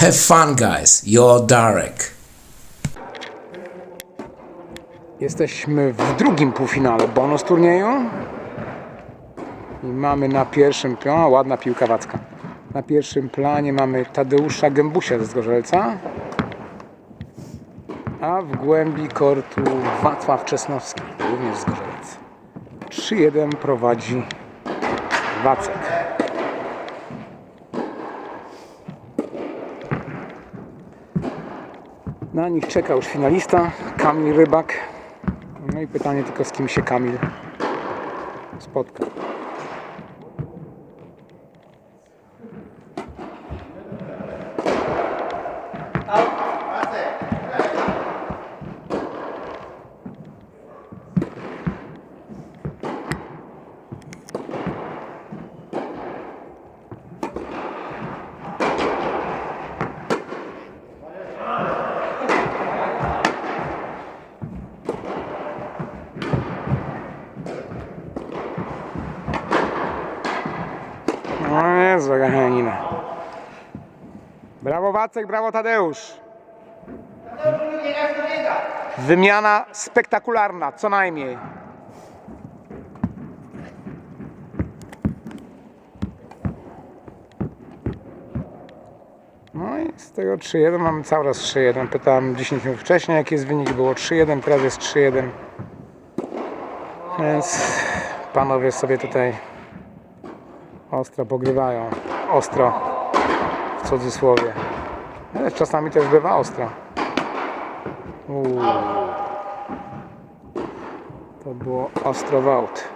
Have fun, guys. You're Darek. Jesteśmy w drugim półfinale bonus turnieju. I mamy na pierwszym planie, ładna piłka wacka. Na pierwszym planie mamy Tadeusza Gębusia ze Zgorzelca. A w głębi kortu Wacław Czesnowski, również z Zgorzelec. 3-1 prowadzi Wacek. Na nich czeka już finalista, Kamil Rybak. No i pytanie tylko z kim się Kamil spotka. Jest zagadnina. Brawo Wacek, brawo Tadeusz. Wymiana spektakularna, co najmniej. No i z tego 3-1 mamy cały raz 3-1. Pytałem 10 minut wcześniej jaki jest wynik, było 3-1, teraz jest 3-1. Więc panowie sobie tutaj ostro pogrywają. Ostro w cudzysłowie. Ale czasami też bywa ostro. Uuu. To było ostro wałt.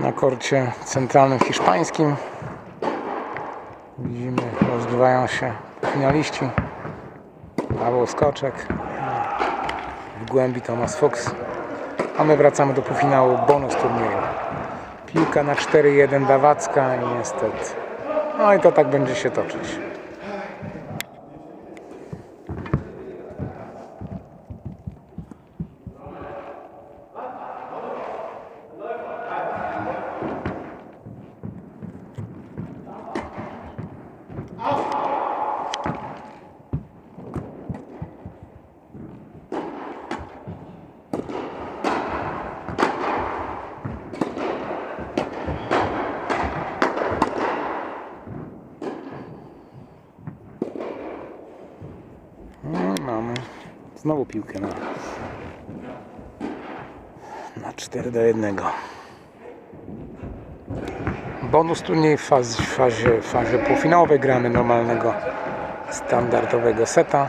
Na korcie centralnym hiszpańskim Widzimy, rozgrywają się finaliści. Paweł Skoczek. W głębi Thomas Fox. A my wracamy do półfinału bonus turnieju. Piłka na 4-1 Dawacka i niestety. No i to tak będzie się toczyć. No mamy znowu piłkę na, na 4 do 1. Bonus turniej w fazie, fazie, fazie półfinałowej gramy normalnego standardowego seta.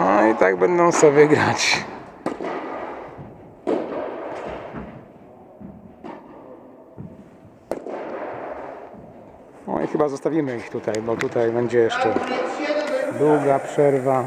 No i tak będą sobie grać. No i chyba zostawimy ich tutaj, bo tutaj będzie jeszcze długa przerwa.